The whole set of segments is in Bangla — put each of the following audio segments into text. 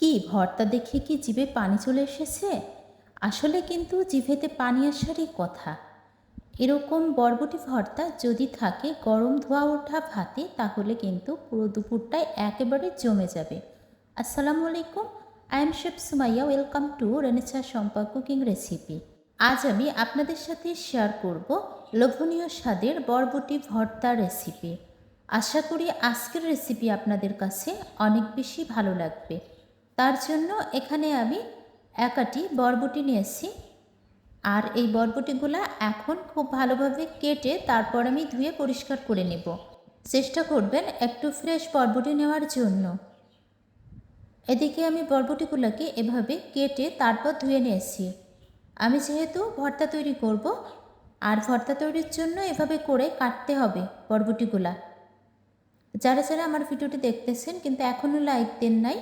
কি ভর্তা দেখে কি জিভে পানি চলে এসেছে? আসলে কিন্তু জিভেতে পানি আসারই কথা। এরকম বরবটি ভর্তা যদি থাকে গরম ধোয়া ওঠা ভাতে, তাহলে কিন্তু পুরো দুপুরটাই একেবারে জমে যাবে। আসসালামু আলাইকুম I am chef Sumaiya welcome to রেনেচা সম্পা কুকিং রেসিপি আজ আমি আপনাদের সাথে শেয়ার করব লোভনীয় স্বাদের বরবটি ভর্তা রেসিপি আশা করি আজকের রেসিপি আপনাদের কাছে অনেক বেশি ভালো লাগবে। তার জন্য এখানে আমি একাটি বরবটি নিয়েছি। আর এই বরবটিগুলা এখন খুব ভালোভাবে কেটে তারপর আমি ধুয়ে পরিষ্কার করে নেব। চেষ্টা করবেন একটু ফ্রেশ বরবটি নেওয়ার জন্য। এদিকে আমি বরবটিগুলোকে এভাবে কেটে তারপর ধুয়ে নিয়েছি। আমি যেহেতু ভর্তা তৈরি করব, আর ভর্তা তৈরির জন্য এভাবে করে কাটতে হবে বরবটিগুলা। যারা যারা আমার ভিডিওটি দেখতেছেন, কিন্তু এখনও লাইক দেন নাই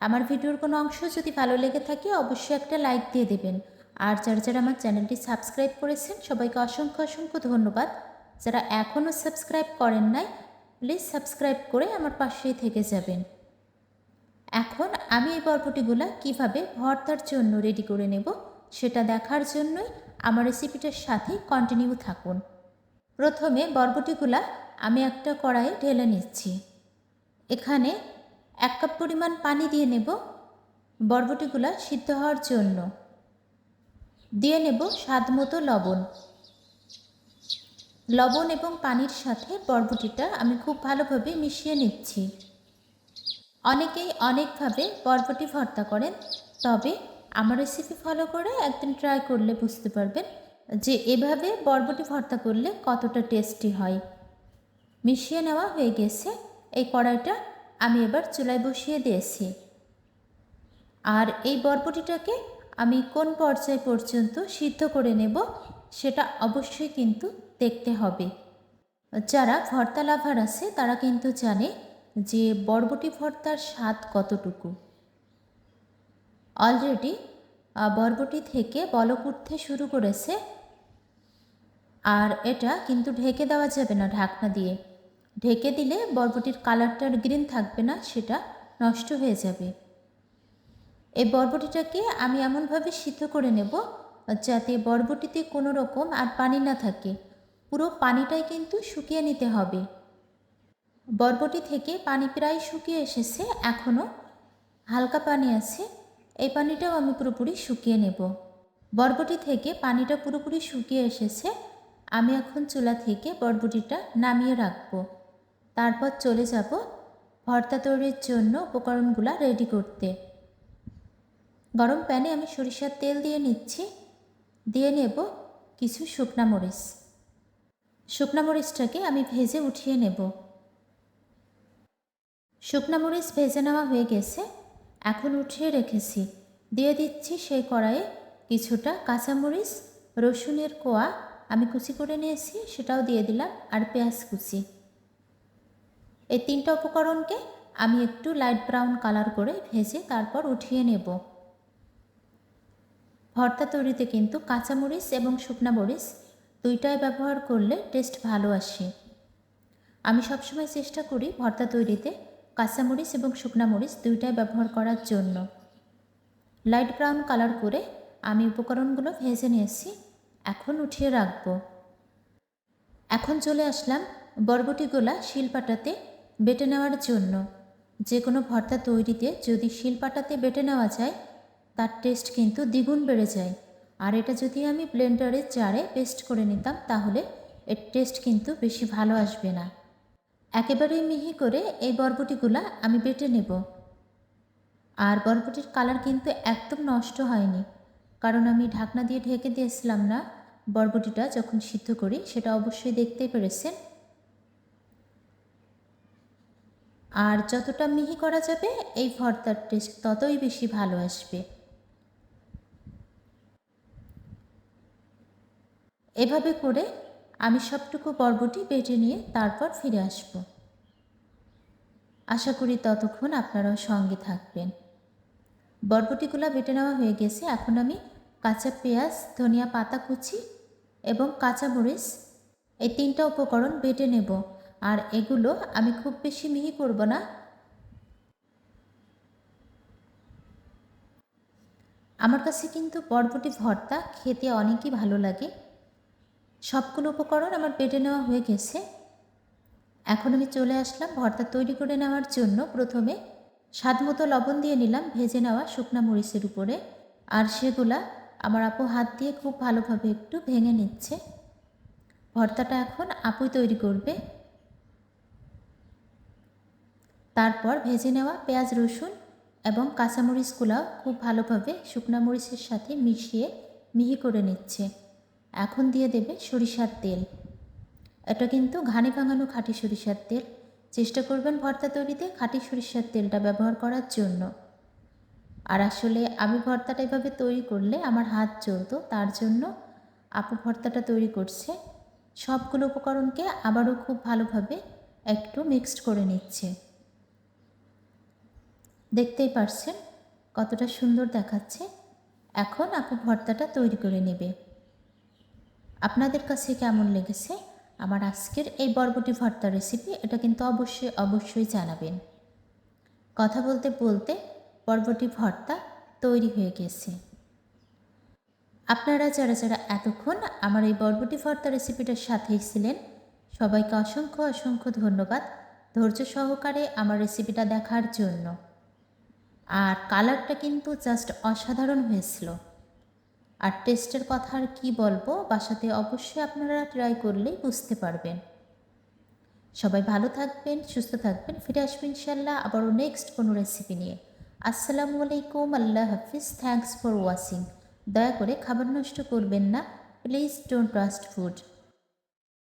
আমার ভিডিওর কোনো অংশ যদি ভালো লেগে থাকে, অবশ্যই একটা লাইক দিয়ে দেবেন। আর যারা যারা আমার চ্যানেলটি সাবস্ক্রাইব করেছেন, সবাইকে অসংখ্য অসংখ্য ধন্যবাদ। যারা এখনও সাবস্ক্রাইব করেন নাই, প্লিজ সাবস্ক্রাইব করে আমার পাশেই থেকে যাবেন। এখন আমি এই বরবটিগুলো কীভাবে ভর্তার জন্য রেডি করে নেব, সেটা দেখার জন্যই আমার রেসিপিটার সাথে কন্টিনিউ থাকুন। প্রথমে বরবটিগুলা আমি একটা কড়াইয়ে ঢেলে নিচ্ছি। এখানে এক কাপ পরিমাণ পানি দিয়ে নেব। বরবটিগুলা সিদ্ধ হওয়ার জন্য। দিয়ে নেব স্বাদ মতো লবণ। লবণ এবং পানির সাথে বরবটিটা আমি খুব ভালোভাবে মিশিয়ে নিচ্ছি। অনেকেই অনেকভাবে বরবটি ভর্তা করেন, তবে আমার রেসিপি ফলো করে একদিন ট্রাই করলে বুঝতে পারবেন যে এভাবে বরবটি ভর্তা করলে কতটা টেস্টি হয়। মিশিয়ে নেওয়া হয়ে গেছে, এই কড়াইটা আমি এবার চুলায় বসিয়ে দিয়েছি। আর এই বরবটিটাকে আমি কোন পর্যায় পর্যন্ত সিদ্ধ করে নেব সেটা অবশ্যই কিন্তু দেখতে হবে। যারা ভর্তা লাভার আছে, তারা কিন্তু জানে যে বরবটি ভর্তার স্বাদ কতটুকু। অলরেডি বরবটি থেকে বলক উঠতে শুরু করেছে। আর এটা কিন্তু ঢেকে দেওয়া যাবে না ঢাকনা দিয়ে। ঢেকে দিলে বরবটির কালারটা আর গ্রিন থাকবে না, সেটা নষ্ট হয়ে যাবে। এই বরবটিটাকে আমি এমনভাবে সিদ্ধ করে নেব যাতে বরবটিতে কোনো রকম আর পানি না থাকে। পুরো পানিটাই কিন্তু শুকিয়ে নিতে হবে। বরবটি থেকে পানি প্রায় শুকিয়ে এসেছে, এখনও হালকা পানি আছে। এই পানিটাও আমি পুরোপুরি শুকিয়ে নেব। বরবটি থেকে পানিটা পুরোপুরি শুকিয়ে এসেছে, আমি এখন চুলা থেকে বরবটিটা নামিয়ে রাখব। তারপর চলে যাব ভর্তা তৈরির জন্য উপকরণগুলো রেডি করতে। গরম প্যানে আমি সরিষার তেল দিয়ে নিচ্ছি। দিয়ে নেব কিছু শুকনা মরিচ। শুকনা মরিচটাকে আমি ভেজে উঠিয়ে নেব। শুকনা মরিচ ভেজে নেওয়া হয়ে গেছে। এখন উঠিয়ে রেখেছি। দিয়ে দিচ্ছি সেই কড়াইয়ে কিছুটা কাঁচামরিচ রসুনের কোয়া, আমি কুচি করে নিয়েছি, সেটাও দিয়ে দিলাম, আর পেঁয়াজ কুচি। এই তিনটা উপকরণকে আমি একটু লাইট ব্রাউন কালার করে ভেজে তারপর উঠিয়ে নেব। ভর্তা তৈরিতে কিন্তু কাঁচামরিচ এবং শুকনা মরিচ দুইটাই ব্যবহার করলে টেস্ট ভালো আসে। আমি সবসময় চেষ্টা করি ভর্তা তৈরিতে কাঁচামরিচ এবং শুকনা মরিচ দুইটাই ব্যবহার করার জন্য। লাইট ব্রাউন কালার করে আমি উপকরণগুলো ভেজে নিয়েছি, এখন উঠিয়ে রাখব। এখন চলে আসলাম বরবটি বরবটিগুলা শিলপাটাতে বেটে নেওয়ার জন্য। যে কোনো ভর্তা তৈরিতে যদি শিলপাটাতে বেটে নেওয়া যায়, তার টেস্ট কিন্তু দ্বিগুণ বেড়ে যায়। আর এটা যদি আমি ব্লেন্ডারে চারে পেস্ট করে নিতাম, তাহলে এর টেস্ট কিন্তু বেশি ভালো আসবে না। একেবারেই মিহি করে এই বরবটিগুলা আমি বেটে নেব। আর বরবটির কালার কিন্তু একদম নষ্ট হয়নি। কারণ আমি ঢাকনা দিয়ে ঢেকে দিয়েছিলাম না, বরবটিটা যখন সিদ্ধ করি, সেটা অবশ্যই দেখতেই পেরেছেন। আর যতটা মিহি করা যাবে, এই ভর্তার টেস্ট ততই বেশি ভালো আসবে। এভাবে করে আমি সবটুকু বরবটি বেটে নিয়ে তারপর ফিরে আসব। আশা করি ততক্ষণ আপনারাও সঙ্গে থাকবেন। বরবটিগুলো বেটে নেওয়া হয়ে গেছে। এখন আমি কাঁচা পেঁয়াজ, ধনিয়া পাতা কুচি এবং কাঁচা মরিচ, এই তিনটা উপকরণ বেটে নেব। আর এগুলো আমি খুব বেশি মিহি করব না। আমার কাছে কিন্তু বরবটি ভর্তা খেতে অনেকই ভালো লাগে। সবগুলো উপকরণ আমার পেটে নেওয়া হয়ে গেছে। এখন আমি চলে আসলাম ভর্তা তৈরি করে নেওয়ার জন্য। প্রথমে স্বাদ মতো লবণ দিয়ে নিলাম ভেজে নেওয়া শুকনা মরিচের উপরে। আর সেগুলা আমার আপু হাত দিয়ে খুব ভালোভাবে একটু ভেঙে নিচ্ছে। ভর্তাটা এখন আপুই তৈরি করবে। তারপর ভেজে নেওয়া পেঁয়াজ রসুন এবং কাঁচামরিচগুলাও খুব ভালোভাবে শুকনা মরিচের সাথে মিশিয়ে মিহি করে নিচ্ছে। এখন দিয়ে দেবে সরিষার তেল। এটা কিন্তু ঘানি ভাঙানো খাঁটি সরিষার তেল। চেষ্টা করবেন ভর্তা তৈরিতে খাঁটি সরিষার তেলটা ব্যবহার করার জন্য। আর আসলে আমি ভর্তাটা এভাবে তৈরি করলে আমার হাত চলতো তার জন্য আপু ভর্তাটা তৈরি করছে। সবগুলো উপকরণকে আবারও খুব ভালোভাবে একটু মিক্সড করে নিচ্ছে। দেখতেই পারছেন কতটা সুন্দর দেখাচ্ছে। এখন আপু ভর্তাটা তৈরি করে নেবে। আপনাদের কাছে কেমন লেগেছে? আমার আজকের এই বরবটি ভর্তা রেসিপি এটা কিন্তু অবশ্যই অবশ্যই জানাবেন। কথা বলতে বলতে বরবটি ভর্তা তৈরি হয়ে গেছে। আপনারা যারা যারা এতক্ষণ আমার এই বরবটি ভর্তা রেসিপিটার সাথেই ছিলেন, সবাইকে অসংখ্য অসংখ্য ধন্যবাদ ধৈর্য সহকারে আমার রেসিপিটা দেখার জন্য। আর কালারটা কিন্তু জাস্ট অসাধারণ হয়েছিল। আর টেস্টের কথা আর কী বলব, বাসাতে অবশ্যই আপনারা ট্রাই করলেই বুঝতে পারবেন। সবাই ভালো থাকবেন, সুস্থ থাকবেন, ফিরে আসবেন ইনশাল্লাহ আবারও নেক্সট কোনো রেসিপি নিয়ে। আসসালামু আলাইকুম, আল্লাহ হাফিজ থ্যাংকস ফর ওয়াচিং দয়া করে খাবার নষ্ট করবেন না প্লিজ ডোন্ট ট্রাস্ট ফুড